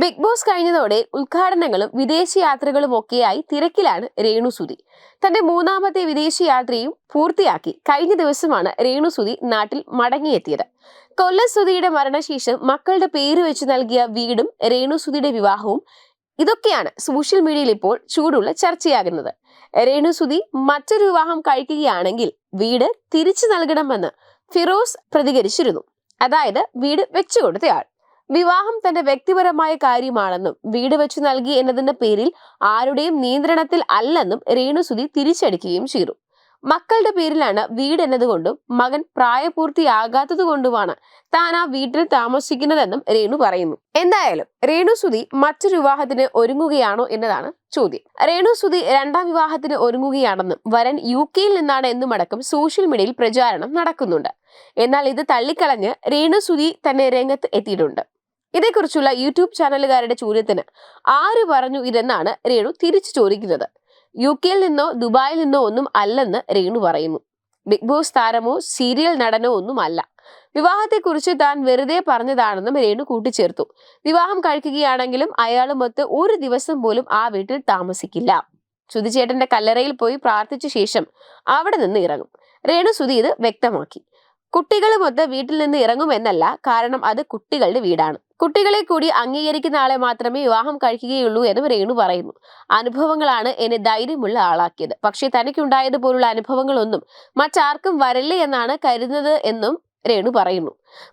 Big boss കഴിഞ്ഞതോടെ ഉദ്ഘാടനങ്ങളും വിദേശയാത്രകളും ഒക്കെയായി തിരക്കിലാണ് രേണുസുതി തന്റെ മൂന്നാമത്തെ വിദേശയാത്രയും പൂർത്തിയാക്കി കഴിഞ്ഞ ദിവസമാണ് രേണുസുതി നാട്ടിൽ മടങ്ങിയെത്തിയത്. കൊല്ലസുതിയുടെ മരണശേഷം മക്കളുടെ പേര് വെച്ച് നൽകിയ വീടും രേണുസുതിയുടെ വിവാഹവും ഇതൊക്കെയാണ് സോഷ്യൽ മീഡിയയിൽ ഇപ്പോൾ ചൂടുള്ള ചർച്ചയാകുന്നത്. രേണുസുതി മറ്റൊരു വിവാഹം കഴിക്കുകയാണെങ്കിൽ വീട് തിരിച്ചു നൽകണമെന്ന് ഫിറോസ് പ്രതികരിച്ചിരുന്നു. അതായത് വീട് വെച്ചുകൊടുത്തയാൾ വിവാഹം തന്റെ വ്യക്തിപരമായ കാര്യമാണെന്നും വീട് വെച്ചു നൽകി എന്നതിന്റെ പേരിൽ ആരുടെയും നിയന്ത്രണത്തിൽ അല്ലെന്നും രേണുസുതി തിരിച്ചടിക്കുകയും ചെയ്തു. മക്കളുടെ പേരിലാണ് വീട് എന്നതുകൊണ്ടും മകൻ പ്രായപൂർത്തിയാകാത്തതുകൊണ്ടുമാണ് താൻ ആ വീട്ടിൽ താമസിക്കുന്നതെന്നും രേണു പറയുന്നു. എന്തായാലും രേണുസുതി മറ്റൊരു വിവാഹത്തിന് ഒരുങ്ങുകയാണോ എന്നതാണ് ചോദ്യം. രേണുസുതി രണ്ടാം വിവാഹത്തിന് ഒരുങ്ങുകയാണെന്നും വരൻ യു കെയിൽ നിന്നാണ് എന്നുമടക്കം സോഷ്യൽ മീഡിയയിൽ പ്രചാരണം നടക്കുന്നുണ്ട്. എന്നാൽ ഇത് തള്ളിക്കളഞ്ഞ് രേണുസുതി തന്നെ രംഗത്ത് എത്തിയിട്ടുണ്ട്. ഇതേക്കുറിച്ചുള്ള യൂട്യൂബ് ചാനലുകാരുടെ ചോദ്യത്തിന് ആര് പറഞ്ഞു ഇതെന്നാണ് രേണു തിരിച്ചു ചോദിക്കുന്നത്. യു കെയിൽ നിന്നോ ദുബായിൽ നിന്നോ ഒന്നും അല്ലെന്ന് രേണു പറയുന്നു. ബിഗ് ബോസ് താരമോ സീരിയൽ നടനോ ഒന്നും അല്ല. വിവാഹത്തെക്കുറിച്ച് താൻ വെറുതെ പറഞ്ഞതാണെന്നും രേണു കൂട്ടിച്ചേർത്തു. വിവാഹം കഴിക്കുകയാണെങ്കിലും അയാളുമൊത്ത് ഒരു ദിവസം പോലും ആ വീട്ടിൽ താമസിക്കില്ല. സുധിചേട്ടന്റെ കല്ലറയിൽ പോയി പ്രാർത്ഥിച്ച ശേഷം അവിടെ നിന്ന് ഇറങ്ങും. രേണു സുധി ഇത് വ്യക്തമാക്കി. കുട്ടികളുമൊത്ത് വീട്ടിൽ നിന്ന് ഇറങ്ങുമെന്നല്ല കാരണം അത് കുട്ടികളുടെ വീടാണ്. കുട്ടികളെ കൂടി അംഗീകരിക്കുന്ന ആളെ മാത്രമേ വിവാഹം കഴിക്കുകയുള്ളൂ എന്നും രേണു പറയുന്നു. അനുഭവങ്ങളാണ് എന്നെ ധൈര്യമുള്ള ആളാക്കിയത്. പക്ഷേ തനിക്കുണ്ടായതുപോലുള്ള അനുഭവങ്ങളൊന്നും മറ്റാർക്കും വരല്ലേ എന്നാണ് കരുതുന്നത് എന്നും രേണു പറയുന്നു.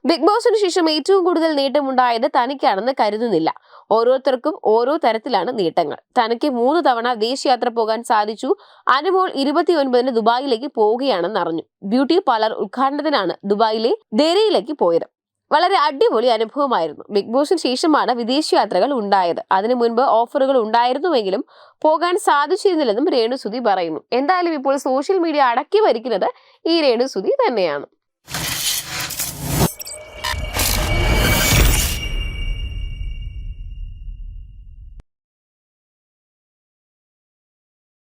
ബിഗ് ബോസിന് ശേഷം ഏറ്റവും കൂടുതൽ നേട്ടമുണ്ടായത് തനിക്കാണെന്ന് കരുതുന്നില്ല. ഓരോരുത്തർക്കും ഓരോ തരത്തിലാണ് നേട്ടങ്ങൾ. തനിക്ക് മൂന്ന് തവണ ദേശയാത്ര പോകാൻ സാധിച്ചു. അനുമോൾ ഇരുപത്തി ഒൻപതിന് ദുബായിലേക്ക് പോവുകയാണെന്ന് അറിഞ്ഞു. ബ്യൂട്ടി പാർലർ ഉദ്ഘാടനത്തിനാണ് ദുബായിലെ ദേരയിലേക്ക് പോയത്. വളരെ അടിപൊളി അനുഭവമായിരുന്നു. ബിഗ് ബോസിന് ശേഷമാണ് വിദേശയാത്രകൾ ഉണ്ടായത്. അതിനു മുൻപ് ഓഫറുകൾ ഉണ്ടായിരുന്നുവെങ്കിലും പോകാൻ സാധിച്ചിരുന്നില്ലെന്നും രേണുസുതി പറയുന്നു. എന്തായാലും ഇപ്പോൾ സോഷ്യൽ മീഡിയ അടക്കി ഭരിക്കുന്നത് ഈ രേണുസുതി തന്നെയാണ്.